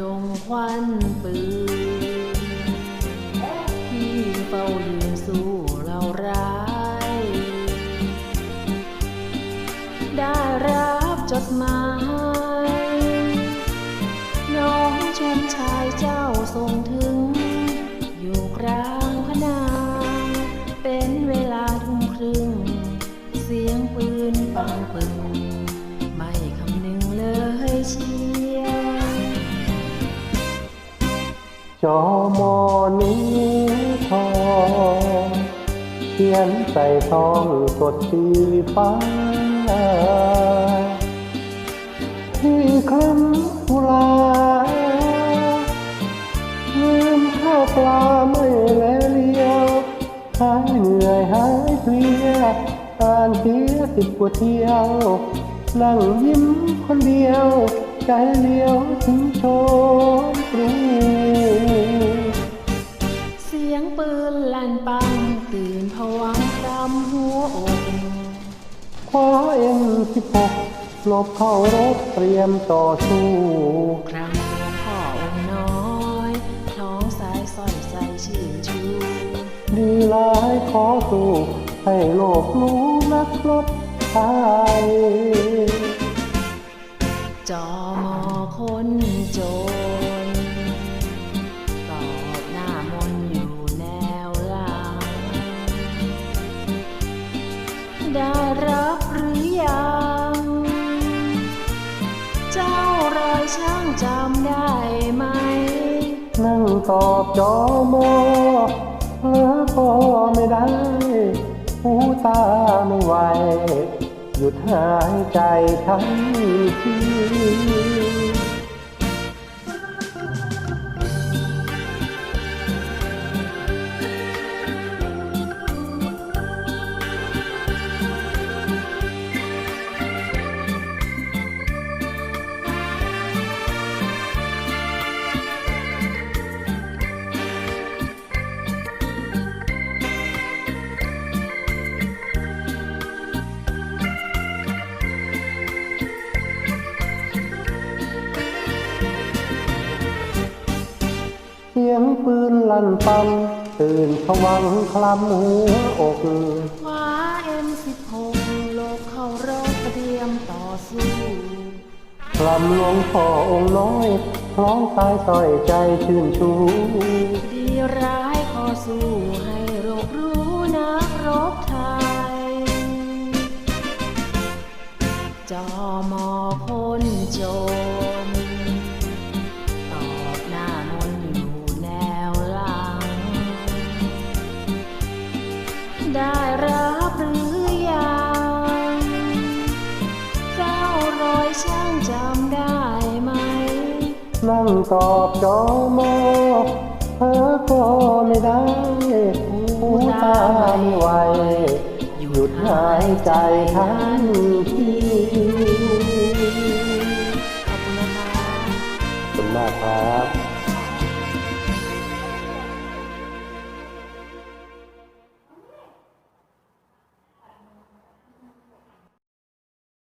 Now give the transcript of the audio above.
ดงควันปืนที่เฝ้ายืนสู้เราร้าย ได้รับจดหมาย น้องชมชายเจ้าส่งถึง อยู่กลางพนา เป็นเวลาทุ่มครึ่ง เสียงปืนปังปึง จอมอนี้ทองเขียนใส่ทองสดสีฟ้า ที่คล้ำกุลาลืมข้าวปลาไม่แลเลียวหายเหนื่อยหายเพลียอ่านเสียสิบกว่าเที่ยว นั่งยิ้มคนเดียว ใจเดียวถึงโชนปรูเคว้าเอ็มสิบหกหลบเข้ารบเตรียมต่อสู้ครั้งหลวงพ่อองค์น้อยคล้องสายสร้อยใส่ชื่นชูดีหลายขอสู้ให้โลกรู้นักรบไทยจอมอคนจน จำได้ไหม นั่งตอบจอมอเล้วก็ไม่ได้ หูตาไม่ไหว หยุดหายใจทันที ปืนลั่นปังตื่นผวังคลำหัวอกคว้า M16 โลกเข้ารบเตรียมต่อสู้คลำหลวงพ่อองค์น้อยคล้องสายสร้อยใจชื่นชูดีร้ายขอสู้ให้โรครู้นักรบไทย จอมอคนจน นั่งตอบจอมอเธอก็ไม่ได้หูตาไม่ไหวหยุดหายใจทันทีขอบคุณนะคะขอบคุณมากครับ